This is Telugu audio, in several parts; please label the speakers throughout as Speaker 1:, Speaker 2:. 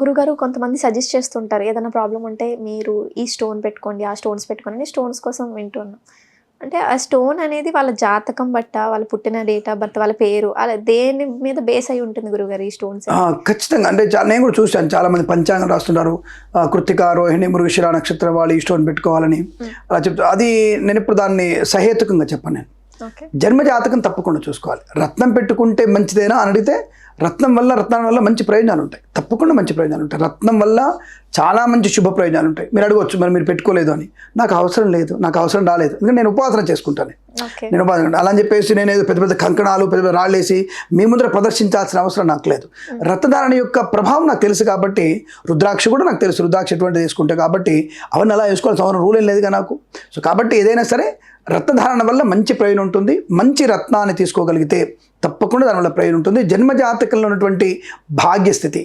Speaker 1: గురుగారు కొంతమంది సజెస్ట్ చేస్తుంటారు. ఏదైనా ప్రాబ్లం ఉంటే మీరు ఈ స్టోన్ పెట్టుకోండి ఆ స్టోన్స్ పెట్టుకోండి అని స్టోన్స్ కోసం వింటున్నాం. అంటే ఆ స్టోన్ అనేది వాళ్ళ జాతకం బట్ట వాళ్ళ పుట్టిన డేట్ ఆఫ్ బర్త్ వాళ్ళ పేరు అలా దేని మీద బేస్ అయి ఉంటుంది గురుగారు ఈ స్టోన్స్
Speaker 2: ఖచ్చితంగా. అంటే నేను కూడా చూశాను. చాలా మంది పంచాంగం రాస్తున్నారు ఆ, కృత్తిక రోహిణి మృగశిర నక్షత్రం వాళ్ళు ఈ స్టోన్ పెట్టుకోవాలని. అలా చెప్తారు అది నేను ఇప్పుడు దాన్ని సహేతుకంగా చెప్పను నేను. జన్మ జాతకం తప్పకుండా చూసుకోవాలి. రత్నం పెట్టుకుంటే మంచిదేనా అని అడిగితే రత్నం వల్ల రత్నం వల్ల మంచి ప్రయోజనాలు ఉంటాయి. తప్పకుండా మంచి ప్రయోజనాలు ఉంటాయి. రత్నం వల్ల చాలా మంచి శుభ ప్రయోజనాలు ఉంటాయి. మీరు అడగవచ్చు మరి మీరు పెట్టుకోలేదు అని. నాకు అవసరం లేదు నాకు అవసరం రాలేదు. ఎందుకంటే నేను ఉపాసన చేసుకుంటాను. నేను ఉపాసన అలా అని చెప్పేసి నేను ఏదో పెద్ద పెద్ద కంకణాలు పెద్ద పెద్ద రాళ్ళేసి మీ ముందర ప్రదర్శించాల్సిన అవసరం నాకు లేదు. రత్నధారణ యొక్క ప్రభావం నాకు తెలుసు కాబట్టి రుద్రాక్ష కూడా నాకు తెలుసు. రుద్రాక్ష ఎటువంటి తీసుకుంటే కాబట్టి అవన్నీ అలా వేసుకోవాల్సిన అవసరం రూల్ ఏం లేదుగా నాకు. సో కాబట్టి ఏదైనా సరే రత్నధారణ వల్ల మంచి ప్రయోజనం ఉంటుంది. మంచి రత్నాన్ని తీసుకోగలిగితే తప్పకుండా దానివల్ల ప్రయోజనం ఉంటుంది. జన్మజాతకంలో ఉన్నటువంటి భాగ్యస్థితి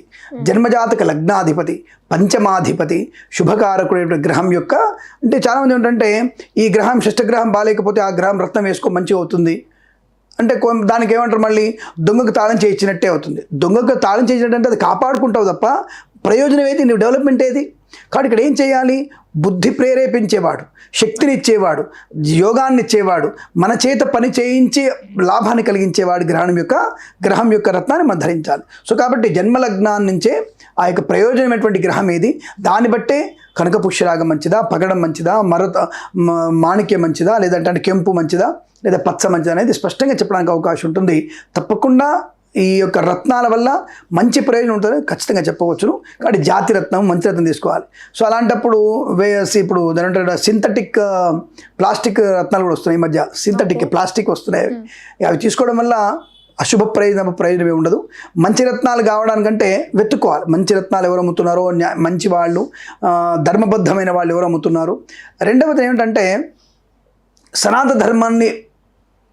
Speaker 2: జన్మజాతక లగ్నాధిపతి పంచమాధిపతి శుభకారకుడైన గ్రహం యొక్క అంటే చాలామంది ఏంటంటే ఈ గ్రహం షష్టగ్రహం బాగాలేకపోతే ఆ గ్రహం రత్నం వేసుకో మంచిగా అవుతుంది. అంటే దానికి ఏమంటారు మళ్ళీ? దొంగకు తాళం చేయించినట్టే అవుతుంది. దొంగకు తాళం చేయించినట్టు అంటే అది కాపాడుకుంటావు తప్ప ప్రయోజనం ఏది? నీ డెవలప్మెంట్ ఏది? కాబట్టి ఇక్కడ ఏం చేయాలి? బుద్ధి ప్రేరేపించేవాడు శక్తిని ఇచ్చేవాడు యోగాన్ని ఇచ్చేవాడు మన చేత పని చేయించి లాభాన్ని కలిగించేవాడు గ్రహణం యొక్క గ్రహం యొక్క రత్నాన్ని మనం ధరించాలి. సో కాబట్టి జన్మలగ్నాన్ని నుంచే ఆ యొక్క ప్రయోజనమైనటువంటి గ్రహం ఏది? దాన్ని బట్టే కనక పుష్యరాగం మంచిదా? పగడం మంచిదా? మరత మాణిక్యం మంచిదా? లేదంటే కెంపు మంచిదా? లేదా పచ్చ మంచిదా అనేది స్పష్టంగా చెప్పడానికి అవకాశం ఉంటుంది. తప్పకుండా ఈ యొక్క రత్నాల వల్ల మంచి ప్రయోజనం ఉంటుంది ఖచ్చితంగా చెప్పవచ్చును. కాబట్టి జాతి రత్నం మంచి రత్నం తీసుకోవాలి. సో అలాంటప్పుడు వేసి ఇప్పుడు దాని సింథటిక్ ప్లాస్టిక్ రత్నాలు కూడా వస్తున్నాయి ఈ మధ్య. సింథటిక్ ప్లాస్టిక్ వస్తున్నాయి. అవి తీసుకోవడం వల్ల అశుభ ప్రయోజనం ప్రయోజనం ఉండదు. మంచి రత్నాలు కావడానికంటే వెతుక్కోవాలి. మంచి రత్నాలు ఎవరు అమ్ముతున్నారో మంచి వాళ్ళు ధర్మబద్ధమైన వాళ్ళు ఎవరు అమ్ముతున్నారు. రెండవది ఏమిటంటే సనాతన ధర్మాన్ని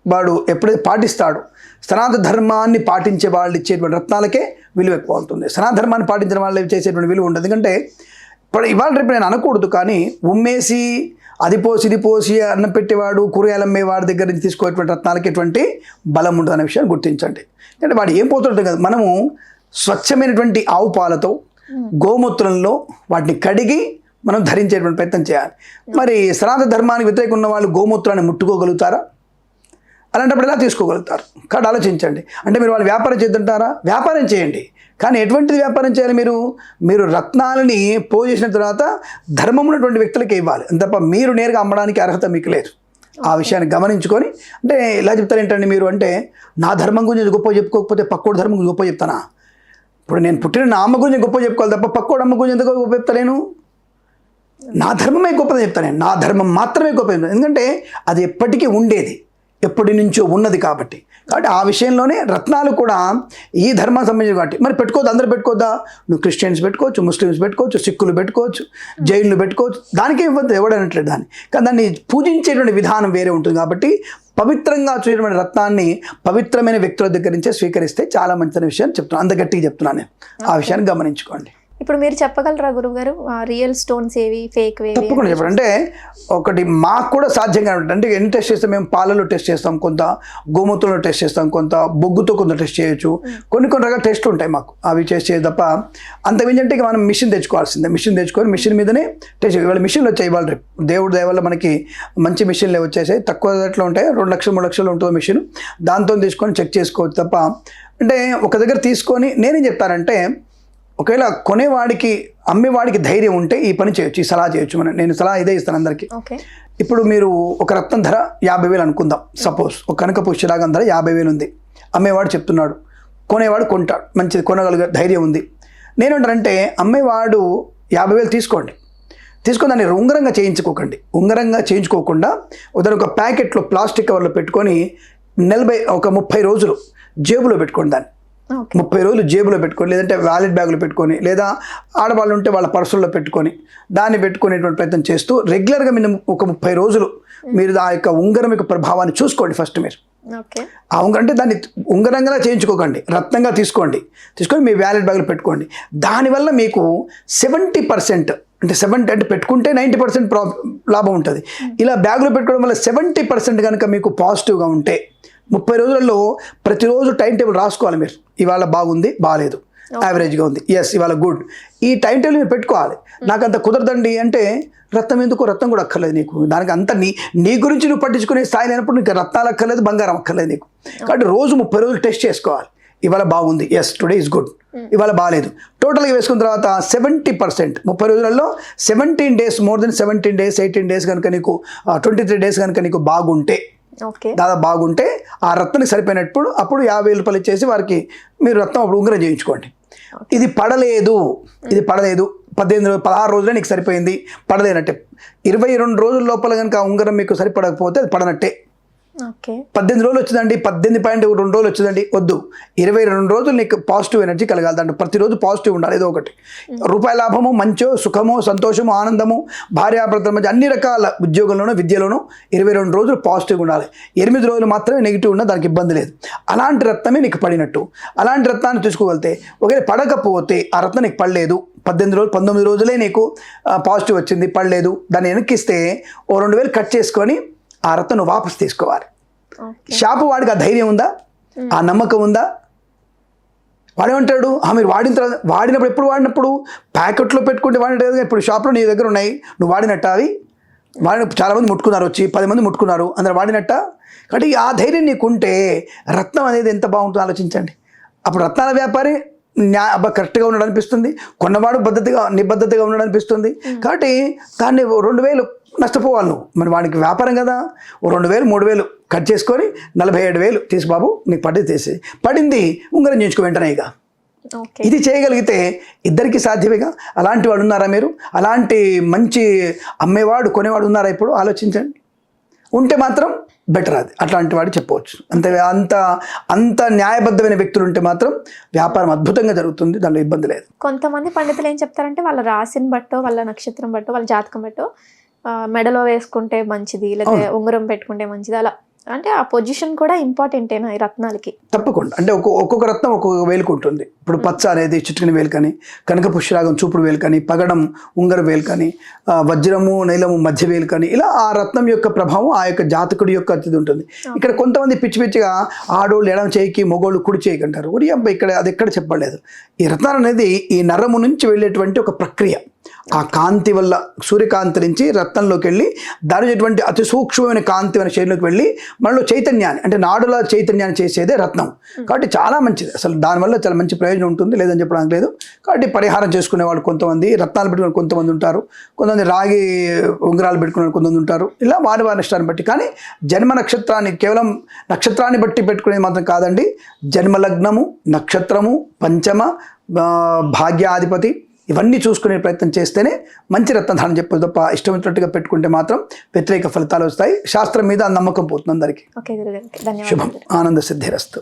Speaker 2: వాడు ఎప్పుడైతే పాటిస్తాడు సనాతన ధర్మాన్ని పాటించే వాళ్ళు ఇచ్చేటువంటి రత్నాలకే విలువ ఎక్కువ ఉంటుంది. సనాతన ధర్మాన్ని పాటించిన వాళ్ళు చేసేటువంటి విలువ ఉండదు. ఎందుకంటే ఇప్పుడు ఇవాళ రేపు నేను అనకూడదు కానీ ఉమ్మేసి అది పోసి ఇది పోసి అన్నం పెట్టేవాడు కూరగాయలు అమ్మేవాడి దగ్గర నుంచి తీసుకునేటువంటి రత్నాలకి ఎటువంటి బలం ఉండదు అనే విషయాన్ని గుర్తించండి. అంటే వాడు ఏం పోతుంటుంది కదా మనము స్వచ్ఛమైనటువంటి ఆవు పాలతో గోమూత్రంలో వాటిని కడిగి మనం ధరించేటువంటి ప్రయత్నం చేయాలి. మరి సనాతన ధర్మానికి వ్యతిరేకంగా ఉన్న వాళ్ళు గోమూత్రాన్ని ముట్టుకోగలుగుతారా? అలాంటప్పుడు ఎలా తీసుకోగలుగుతారు? కాబట్టి ఆలోచించండి. అంటే మీరు వాళ్ళు వ్యాపారం చేద్దంటారా? వ్యాపారం చేయండి. కానీ ఎటువంటిది వ్యాపారం చేయాలి మీరు? మీరు రత్నాలని పోజేసిన తర్వాత ధర్మం ఉన్నటువంటి వ్యక్తులకి ఇవ్వాలి. అంత తప్ప మీరు నేరుగా అమ్మడానికి అర్హత మీకు లేదు. ఆ విషయాన్ని గమనించుకొని అంటే ఇలా చెప్తారు ఏంటండి మీరు? అంటే నా ధర్మం గురించి గొప్ప చెప్పుకోకపోతే పక్కోడు ధర్మం గురించి గొప్ప చెప్తానా? ఇప్పుడు నేను పుట్టిన నా అమ్మ గురించి గొప్ప చెప్పుకోవాలి తప్ప పక్కోడు అమ్మ గురించి ఎందుకు గొప్ప చెప్తలేను నా ధర్మమే గొప్పదని చెప్తాను నేను. నా ధర్మం మాత్రమే గొప్ప ఎందుకంటే అది ఎప్పటికీ ఉండేది. ఎప్పటి నుంచో ఉన్నది కాబట్టి. కాబట్టి ఆ విషయంలోనే రత్నాలు కూడా ఈ ధర్మం సంబంధించిన కాబట్టి మరి పెట్టుకోవద్దు? అందరూ పెట్టుకోవద్దా? నువ్వు క్రిస్టియన్స్ పెట్టుకోవచ్చు ముస్లిమ్స్ పెట్టుకోవచ్చు సిక్కులు పెట్టుకోవచ్చు జైన్లు పెట్టుకోవచ్చు. దానికే ఇవ్వద్దు ఎవడనట్లేదు దాన్ని. కానీ దాన్ని పూజించేటువంటి విధానం వేరే ఉంటుంది కాబట్టి పవిత్రంగా చూసేటువంటి రత్నాన్ని పవిత్రమైన వ్యక్తుల దగ్గర నుంచే స్వీకరిస్తే చాలా మంచి విషయం చెప్తున్నాను. అంత గట్టిగా చెప్తున్నాను నేను. ఆ విషయాన్ని గమనించుకోండి.
Speaker 1: ఇప్పుడు మీరు చెప్పగలరా గురుగారు రియల్ స్టోన్స్ ఏవి ఫేక్ ఏవి
Speaker 2: తప్పకుండా చెప్పండి. అంటే ఒకటి మాకు కూడా సాధ్యంగా ఉంటుంది. అంటే ఎన్ని టెస్ట్ చేస్తాం మేము పాలలో టెస్ట్ చేస్తాం కొంత గోమూత్రంలో టెస్ట్ చేస్తాం కొంత బొగ్గుతో కొంత టెస్ట్ చేయొచ్చు. కొన్ని కొన్ని రకాల టెస్ట్లు ఉంటాయి మాకు. అవి టెస్ట్ చేయ తప్ప అంత ఏంటంటే మనం మిషన్ తెచ్చుకోవాల్సిందే. మిషన్ తెచ్చుకొని మిషన్ మీదనే టెస్ట్ ఇవాళ మిషన్లు వచ్చాయి ఇవాళ రేపు. దేవుడు దయ వల్ల మనకి మంచి మిషన్లు వచ్చేసాయి. తక్కువ రేట్లో ఉంటాయి. రెండు లక్షలు మూడు లక్షలు ఉంటుంది మిషన్ దాంతో తీసుకొని చెక్ చేసుకోవచ్చు తప్ప అంటే ఒక దగ్గర తీసుకొని నేనేం చెప్తానంటే ఒకవేళ కొనేవాడికి అమ్మేవాడికి ధైర్యం ఉంటే ఈ పని చేయొచ్చు ఈ సలహా చేయొచ్చు మనం నేను సలహా ఇదే ఇస్తాను అందరికీ. ఇప్పుడు మీరు ఒక రత్నం ధర యాభై వేలు అనుకుందాం సపోజ్ ఒక కనక పుష్యరాగం ధర యాభై వేలు ఉంది. అమ్మేవాడు చెప్తున్నాడు కొనేవాడు కొంటాడు మంచిది కొనగలిగే ధైర్యం ఉంది. నేనేంటానంటే అమ్మేవాడు యాభై వేలు తీసుకోండి. తీసుకొని దాన్ని ఉంగరంగా చేయించుకోకండి. ఉంగరంగా చేయించుకోకుండా ఉదాహరణ ఒక ప్యాకెట్లో ప్లాస్టిక్ కవర్లో పెట్టుకొని నలభై ఒక ముప్పై రోజులు జేబులో పెట్టుకోండి దాన్ని. ముప్పై రోజులు జేబులో పెట్టుకొని లేదంటే వ్యాలెట్ బ్యాగులో పెట్టుకొని లేదా ఆడవాళ్ళు ఉంటే వాళ్ళ పర్సుల్లో పెట్టుకొని దాన్ని పెట్టుకునేటువంటి ప్రయత్నం చేస్తూ రెగ్యులర్గా మీరు ఒక ముప్పై రోజులు మీరు ఆ యొక్క ఉంగరం యొక్క ప్రభావాన్ని చూసుకోండి ఫస్ట్ మీరు. ఆ ఉంగరం అంటే దాన్ని ఉంగరంగా చేయించుకోకండి రత్నంగా తీసుకోండి. తీసుకొని మీ వ్యాలెట్ బ్యాగ్లో పెట్టుకోండి. దానివల్ల మీకు సెవెంటీ పర్సెంట్ అంటే సెవెంటీ అంటే పెట్టుకుంటే నైంటీ పర్సెంట్ ప్రా లాభం ఉంటుంది. ఇలా బ్యాగ్లో పెట్టుకోవడం వల్ల సెవెంటీ పర్సెంట్ కనుక మీకు పాజిటివ్గా ఉంటే ముప్పై రోజులలో ప్రతిరోజు టైం టేబుల్ రాసుకోవాలి మీరు. ఇవాళ బాగుంది బాగాలేదు యావరేజ్గా ఉంది. ఎస్ ఇవాళ గుడ్ ఈ టైం టేబుల్ మీరు పెట్టుకోవాలి. నాకు అంత కుదరదండి అంటే రత్నం ఎందుకు రత్నం కూడా అక్కర్లేదు నీకు. దానికి అంత నీ నీ గురించి నువ్వు పట్టించుకునే స్థాయి లేనప్పుడు నీకు రత్నాలు అక్కర్లేదు బంగారం అక్కర్లేదు నీకు. కాబట్టి రోజు ముప్పై రోజులు టెస్ట్ చేసుకోవాలి. ఇవాళ బాగుంది. ఎస్ టుడే ఇస్ గుడ్ ఇవాళ బాగాలేదు టోటల్గా వేసుకున్న తర్వాత సెవెంటీ పర్సెంట్ ముప్పై రోజులలో seventeen days more then seventeen days eighteen days కనుక నీకు ట్వంటీ త్రీ డేస్ కనుక నీకు బాగుంటే దాదాపు బాగుంటే ఆ రత్నానికి సరిపోయినప్పుడు అప్పుడు యాభై రూపాయలు ఇచ్చేసి వారికి మీరు రత్నం అప్పుడు ఉంగరం చేయించుకోండి. ఇది పడలేదు. ఇది పడలేదు. పద్దెనిమిది రోజులు పదహారు రోజులే నీకు సరిపోయింది. పడలేనట్టే. ఇరవై రెండు రోజుల లోపల కనుక ఉంగరం మీకు సరిపడకపోతే అది పడనట్టే. పద్దెనిమిది రోజులు వచ్చిందండి పద్దెనిమిది పాయింట్ రెండు రోజులు వచ్చిందండి వద్దు. ఇరవై రెండు రోజులు నీకు పాజిటివ్ ఎనర్జీ కలగాలి ప్రతిరోజు పాజిటివ్ ఉండాలి ఏదో ఒకటి. రూపాయి లాభము మంచో సుఖమో సంతోషము ఆనందము భార్యాభర్తల మధ్య అన్ని రకాల ఉద్యోగంలోనూ విద్యలోనూ ఇరవై రెండు రోజులు పాజిటివ్ ఉండాలి. ఎనిమిది రోజులు మాత్రమే నెగిటివ్ ఉన్నా దానికి ఇబ్బంది లేదు. అలాంటి రత్నమే నీకు పడినట్టు. అలాంటి రత్నాన్ని తీసుకోగలితే ఒకవేళ పడకపోతే ఆ రత్నం నీకు పడలేదు. పద్దెనిమిది రోజులు పంతొమ్మిది రోజులే నీకు పాజిటివ్ వచ్చింది పడలేదు. దాన్ని వెనక్కిస్తే ఓ రెండు వేలు కట్ చేసుకొని ఆ రత్నం వాపస్ తీసుకోవాలి. షాపు వాడికి ఆ ధైర్యం ఉందా? ఆ నమ్మకం ఉందా? వాడేమంటాడు? ఆ మీరు వాడిన తర్వాత వాడినప్పుడు ఎప్పుడు వాడినప్పుడు? ప్యాకెట్లో పెట్టుకుంటే వాడినట్టు కదా ఇప్పుడు షాప్లో నీ దగ్గర ఉన్నాయి నువ్వు వాడినట్ట అవి? వాడిన చాలామంది ముట్టుకున్నారు వచ్చి పది మంది ముట్టుకున్నారు అందరు వాడినట్ట? కాబట్టి ఆ ధైర్యం నీకుంటే రత్నం అనేది ఎంత బాగుంటుందో ఆలోచించండి. అప్పుడు రత్నాల వ్యాపారి న్యాయ అబ్బా కరెక్ట్గా ఉన్నాడు అనిపిస్తుంది కొన్నవాడు పద్ధతిగా నిబద్ధతగా ఉన్నాడు అనిపిస్తుంది కాబట్టి దాన్ని రెండు వేలు నష్టపోవాలి నువ్వు. మరి వాడికి వ్యాపారం కదా. ఓ రెండు వేలు మూడు వేలు కట్ చేసుకొని నలభై ఏడు వేలు తీసి బాబు నీకు పడింది తీసి పడింది ఉంగరం చేయించుకో వెంటనే ఇక. ఇది చేయగలిగితే ఇద్దరికి సాధ్యమేగా? అలాంటి వాడు ఉన్నారా మీరు? అలాంటి మంచి అమ్మేవాడు కొనేవాడు ఉన్నారా ఇప్పుడు? ఆలోచించండి. ఉంటే మాత్రం బెటర్ అది. అట్లాంటి వాడు చెప్పవచ్చు. అంతే అంత అంత న్యాయబద్ధమైన వ్యక్తులు ఉంటే మాత్రం వ్యాపారం అద్భుతంగా జరుగుతుంది. దాంట్లో ఇబ్బంది లేదు.
Speaker 1: కొంతమంది పండితులు ఏం చెప్తారంటే వాళ్ళ రాశిని బట్టో వాళ్ళ నక్షత్రం బట్టో వాళ్ళ జాతకం బట్టో మెడలో వేసుకుంటే మంచిది లేకపోతే ఉంగరం పెట్టుకుంటే మంచిది అలా. అంటే ఆ పొజిషన్ కూడా ఇంపార్టెంటేనా ఈ రత్నాలకి.
Speaker 2: తప్పకుండా. అంటే ఒక్కొక్క రత్నం ఒక్కొక్క వేలుకు ఉంటుంది. ఇప్పుడు పచ్చ అనేది చిట్టుకుని వేలు కానీ కనక పుష్యరాగం చూపుడు వేలు కానీ పగడం ఉంగర వేలు కానీ ఆ, వజ్రము నైలము మధ్య వేలు కానీ ఇలా ఆ రత్నం యొక్క ప్రభావం ఆ యొక్క జాతకుడి యొక్క ఇది ఉంటుంది. ఇక్కడ కొంతమంది పిచ్చి పిచ్చిగా ఆడోళ్ళు ఎడమ చేయికి మొగోళ్ళు కుడి చేయికి అంటారు. ఉరి అబ్బా ఇక్కడ అది ఎక్కడ చెప్పలేదు. ఈ రత్నాలు అనేది ఈ నరము నుంచి వెళ్ళేటువంటి ఒక ప్రక్రియ. ఆ కాంతి వల్ల సూర్యకాంతి నుంచి రత్నంలోకి వెళ్ళి దానిటువంటి అతి సూక్ష్మమైన కాంతి అనే శరీరంలోకి వెళ్ళి మనలో చైతన్యాన్ని అంటే నాడుల చైతన్యాన్ని చేసేదే రత్నం. కాబట్టి చాలా మంచిది. అసలు దానివల్ల చాలా మంచి ప్రయోజనం ఉంటుంది లేదని చెప్పడానికి లేదు. కాబట్టి పరిహారం చేసుకునే వాళ్ళు కొంతమంది రత్నాలు పెట్టుకునే కొంతమంది ఉంటారు. కొంతమంది రాగి ఉంగరాలు పెట్టుకునే కొంతమంది ఉంటారు. ఇలా వారి వారి నష్టాన్ని బట్టి. కానీ జన్మ నక్షత్రాన్ని కేవలం నక్షత్రాన్ని బట్టి పెట్టుకునేది మాత్రం కాదండి. జన్మ లగ్నము నక్షత్రము పంచమ భాగ్యాధిపతి ఇవన్నీ చూసుకునే ప్రయత్నం చేస్తేనే మంచి రత్నధారణ చెప్పదు తప్ప ఇష్టమైనట్టుగా పెట్టుకుంటే మాత్రం వ్యతిరేక ఫలితాలు వస్తాయి. శాస్త్రం మీద నమ్మకం పోతుంది అందరికీ. శుభం. ఆనంద సిద్ధిరస్తు.